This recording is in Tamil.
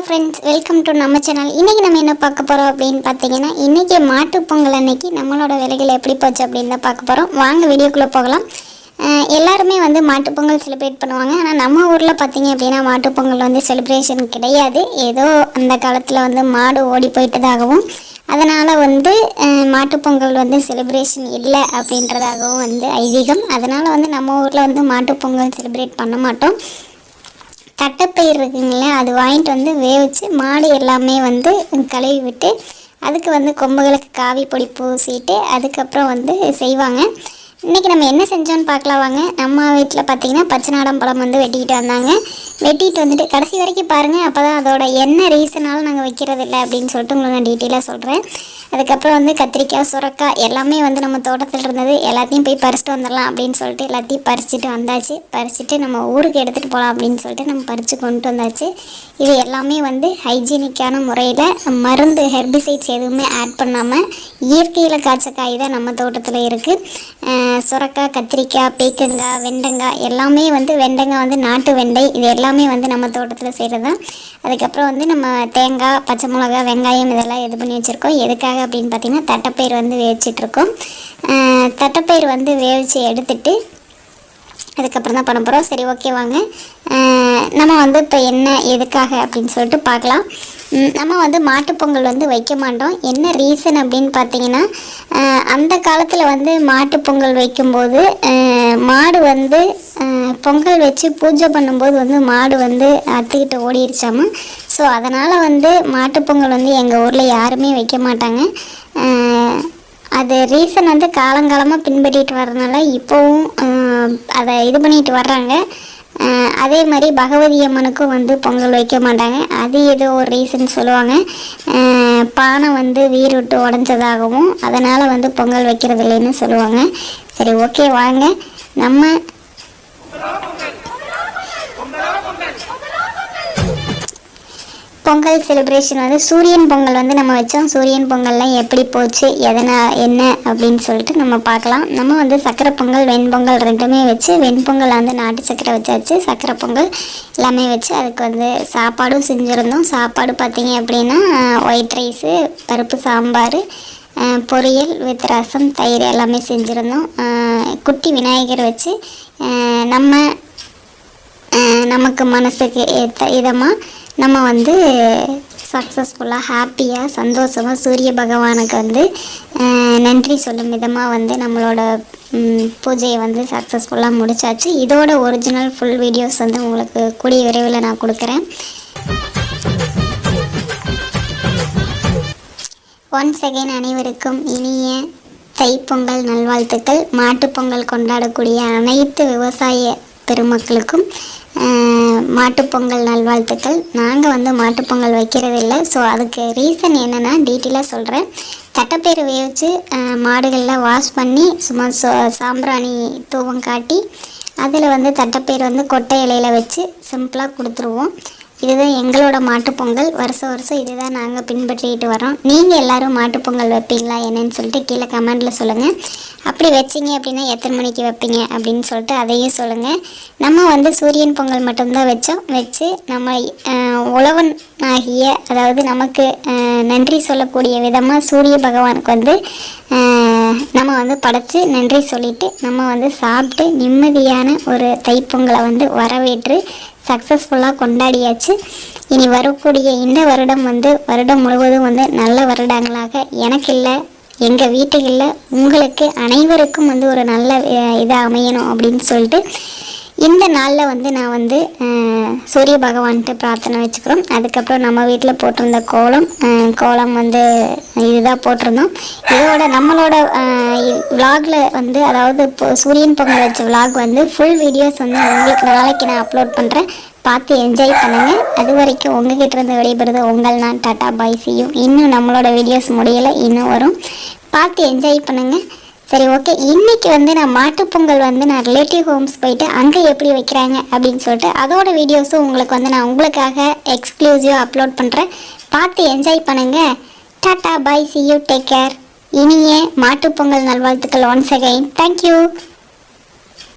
ஃப்ரெண்ட்ஸ் வெல்கம் டு நம்ம சேனல் இன்றைக்கி நம்ம என்ன பார்க்க போகிறோம் அப்படின்னு பார்த்தீங்கன்னா இன்றைக்கி மாட்டுப் பொங்கல் அன்னைக்கு நம்மளோட விலைகள் எப்படி போச்சு அப்படின்னு தான் பார்க்க போகிறோம் வாங்க வீடியோக்குள்ளே போகலாம். எல்லாருமே வந்து மாட்டுப்பொங்கல் செலிப்ரேட் பண்ணுவாங்க. ஆனால் நம்ம ஊரில் பார்த்தீங்க அப்படின்னா மாட்டுப்பொங்கல் வந்து செலிப்ரேஷன் கிடையாது. ஏதோ அந்த காலத்தில் வந்து மாடு ஓடி போயிட்டதாகவும் அதனால் வந்து அஹ், மாட்டுப் பொங்கல் வந்து செலிப்ரேஷன் இல்லை அப்படின்றதாகவும் வந்து ஐதீகம். அதனால் வந்து நம்ம ஊரில் வந்து மாட்டுப் பொங்கல் செலிப்ரேட் பண்ண மாட்டோம். தட்டைப்பயிர் இருக்குங்களே அது வாங்கிட்டு வந்து வேவிச்சு மாடு எல்லாமே வந்து கழுவி விட்டு அதுக்கு வந்து கொம்புகளுக்கு காவி பொடி பூசிட்டு அதுக்கப்புறம் வந்து செய்வாங்க. இன்றைக்கி நம்ம என்ன செஞ்சோன்னு பார்க்கலாம் வாங்க. நம்ம வீட்டில் பார்த்திங்கன்னா பச்சை நாடம் பழம் வந்து வெட்டிக்கிட்டு வந்தாங்க. வெட்டிட்டு வந்துட்டு கடைசி வரைக்கும் பாருங்கள் அப்போ தான் அதோட என்ன ரீசனாலும் நாங்கள் வைக்கிறது இல்லை அப்படின்னு சொல்லிட்டு உங்களுக்கு நான் டீட்டெயிலாக சொல்கிறேன் அதுக்கப்புறம் வந்து கத்திரிக்காய் சுரக்காய் எல்லாமே வந்து நம்ம தோட்டத்தில் இருந்தது. எல்லாத்தையும் போய் பறிச்சுட்டு வந்துடலாம் அப்படின்னு சொல்லிட்டு எல்லாத்தையும் பறிச்சுட்டு வந்தாச்சு. பறிச்சுட்டு நம்ம ஊருக்கு எடுத்துகிட்டு போகலாம் அப்படின்னு சொல்லிட்டு நம்ம பறித்து கொண்டு வந்தாச்சு. இது எல்லாமே வந்து ஹைஜீனிக்கான முறையில் மருந்து ஹெர்பிசைட்ஸ் எதுவுமே ஆட் பண்ணாமல் இயற்கையில் காய்ச்ச காய் தான் நம்ம தோட்டத்தில் இருக்குது சுரக்காய் கத்திரிக்காய் பீக்கங்காய் வெண்டங்காய் எல்லாமே வந்து வெண்டங்காய் வந்து நாட்டு வெண்டை. இது எல்லாமே வந்து நம்ம தோட்டத்தில் செய்கிறது தான் அதுக்கப்புறம் வந்து நம்ம தேங்காய் பச்சை மிளகா வெங்காயம் இதெல்லாம் இது பண்ணி வச்சுருக்கோம். எதுக்காக அப்படின்னு பார்த்திங்கன்னா தட்டைப்பயிர் வந்து வேவிச்சிட்ருக்கோம் தட்டைப்பயிர் வந்து வேவிச்சு எடுத்துட்டு அதுக்கப்புறம் தான் பண்ண போகிறோம் சரி ஓகே வாங்க. நம்ம வந்து இப்போ என்ன எதுக்காக அப்படின்னு சொல்லிட்டு பார்க்கலாம். நம்ம வந்து மாட்டுப் பொங்கல் வந்து வைக்க மாட்டோம். என்ன ரீசன் அப்படின்னு பார்த்தீங்கன்னா அந்த காலத்தில் வந்து மாட்டுப் பொங்கல் வைக்கும்போது மாடு வந்து பொங்கல் வச்சு பூஜை பண்ணும்போது வந்து மாடு வந்து அத்துக்கிட்டு ஓடிடுச்சாமா ஸோ அதனால் வந்து மாட்டுப் பொங்கல் வந்து எங்கள் ஊரில் யாருமே வைக்க மாட்டாங்க. அது ரீசன் வந்து காலங்காலமாக பின்பற்றிட்டு வர்றதுனால இப்போவும் அதை இது பண்ணிட்டு வர்றாங்க. அதே மாதிரி பகவதி அம்மனுக்கும் வந்து பொங்கல் வைக்க மாட்டாங்க. அது ஏதோ ஒரு ரீசன் சொல்லுவாங்க. பானை வந்து வீர் விட்டு உடஞ்சதாகவும் அதனால் வந்து பொங்கல் வைக்கிறது இல்லைன்னு சொல்லுவாங்க. சரி ஓகே வாங்க. நம்ம பொங்கல் செலிப்ரேஷன் வந்து சூரியன் பொங்கல் வந்து நம்ம வச்சோம். சூரியன் பொங்கல்லாம் எப்படி போச்சு எதனா என்ன அப்படின்னு சொல்லிட்டு நம்ம பார்க்கலாம். நம்ம வந்து சக்கரை பொங்கல் வெண்பொங்கல் ரெண்டுமே வச்சு வெண்பொங்கல் வந்து நாட்டு சக்கரை வச்சாச்சு. சக்கரை பொங்கல் எல்லாமே வச்சு அதுக்கு வந்து சாப்பாடும் செஞ்சுருந்தோம். சாப்பாடு பார்த்தீங்க அப்படின்னா ஒயிட் ரைஸு பருப்பு சாம்பார் பொரியல் வித் ரசம் தயிர் எல்லாமே செஞ்சுருந்தோம். குட்டி விநாயகர் வச்சு நம்ம நமக்கு மனசுக்கு ஏற்ற இதமாக நம்ம வந்து சக்ஸஸ்ஃபுல்லாக ஹாப்பியாக சந்தோஷமாக சூரிய பகவானுக்கு வந்து நன்றி சொல்லும் விதமாக வந்து நம்மளோட பூஜையை வந்து சக்ஸஸ்ஃபுல்லாக முடிச்சாச்சு. இதோட ஒரிஜினல் ஃபுல் வீடியோஸ் வந்து உங்களுக்கு கூடிய விரைவில் நான் கொடுக்குறேன். ஒன்ஸ் அகைன் அனைவருக்கும் இனிய தைப்பொங்கல் நல்வாழ்த்துக்கள். மாட்டுப்பொங்கல் கொண்டாடக்கூடிய அனைத்து விவசாய பெருமக்களுக்கும் மாட்டுப்பொங்கல் நல்வாழ்த்துக்கள். நாங்கள் வந்து மாட்டுப்பொங்கல் வைக்கிறதில்ல. ஸோ அதுக்கு ரீசன் என்னென்னா டீட்டெயிலாக சொல்கிறேன் தட்டைப்பயிறு வேவிச்சு மாடுகளில் மாடுகள்லாம் வாஷ் பண்ணி சும்மா சோ சாம்பிராணி தூவம் காட்டி அதில் வந்து தட்டைப்பயிறு வந்து கொட்டை இலையில வச்சு சிம்பிளாக கொடுத்துருவோம். இதுதான் எங்களோட மாட்டுப்பொங்கல் வருஷம் வருஷம் இதுதான் நாங்கள் பின்பற்றிட்டு வரோம். நீங்கள் எல்லாரும் மாட்டுப்பொங்கல் வைப்பீங்களா என்னன்னு சொல்லிட்டு கீழே கமெண்ட்டில் சொல்லுங்கள் அப்படி வச்சிங்க அப்படின்னா எத்தனை மணிக்கு வைப்பீங்க அப்படின்னு சொல்லிட்டு அதையும் சொல்லுங்கள் நம்ம வந்து சூரியன் பொங்கல் மட்டும்தான் வச்சோம். வச்சு நம்ம உழவன் ஆகிய அதாவது நமக்கு நன்றி சொல்லக்கூடிய விதமாக சூரிய பகவானுக்கு வந்து நம்ம வந்து படைத்து நன்றி சொல்லிட்டு நம்ம வந்து சாப்பிட்டு நிம்மதியான ஒரு தைப்பொங்கலை வந்து வரவேற்று சக்ஸஸ்ஃபுல்லாக கொண்டாடியாச்சு. இனி வரக்கூடிய இந்த வருடம் வந்து வருடம் முழுவதும் வந்து நல்ல வருடங்களாக எனக்கு இல்லை எங்கள் வீட்டுகளில் உங்களுக்கு அனைவருக்கும் வந்து ஒரு நல்ல இதாக அமையணும் அப்படின்னு சொல்லிட்டு இந்த நாளில் வந்து நான் வந்து சூரிய பகவான்கிட்ட பிரார்த்தனை வச்சுக்கிறோம். அதுக்கப்புறம் நம்ம வீட்டில் போட்டிருந்த கோலம் கோலம் வந்து இதுதான் போட்டிருந்தோம். இதோட நம்மளோட விலாகில் வந்து அதாவது இப்போ சூரியன் பொங்கல் வச்ச விலாக் வந்து ஃபுல் வீடியோஸ் வந்து உங்களுக்கு நாளைக்கு நான் அப்லோட் பண்ணுறேன் பார்த்து என்ஜாய் பண்ணுங்கள் அது வரைக்கும் உங்ககிட்ட இருந்து விடைபெறுது உங்கள் நான் டாட்டா பாய் செய்யும் இன்னும் நம்மளோட வீடியோஸ் முடியலை இன்னும் வரும். பார்த்து என்ஜாய் பண்ணுங்கள் சரி ஓகே இன்னைக்கு வந்து நான் மாட்டுப்பொங்கல் வந்து நான் ரிலேட்டிவ் ஹோம்ஸ் போயிட்டு அங்கே எப்படி வைக்கிறாங்க அப்படின்னு சொல்லிட்டு அதோட வீடியோஸும் உங்களுக்கு வந்து நான் உங்களுக்காக எக்ஸ்க்ளூசிவாக அப்லோட் பண்ணுறேன் பார்த்து என்ஜாய் பண்ணுங்கள் tata bye see you take care இனிய மாட்டுப்பொங்கல் நல்வாழ்த்துக்கள் ஒன்ஸ் அகைன் தேங்க்யூ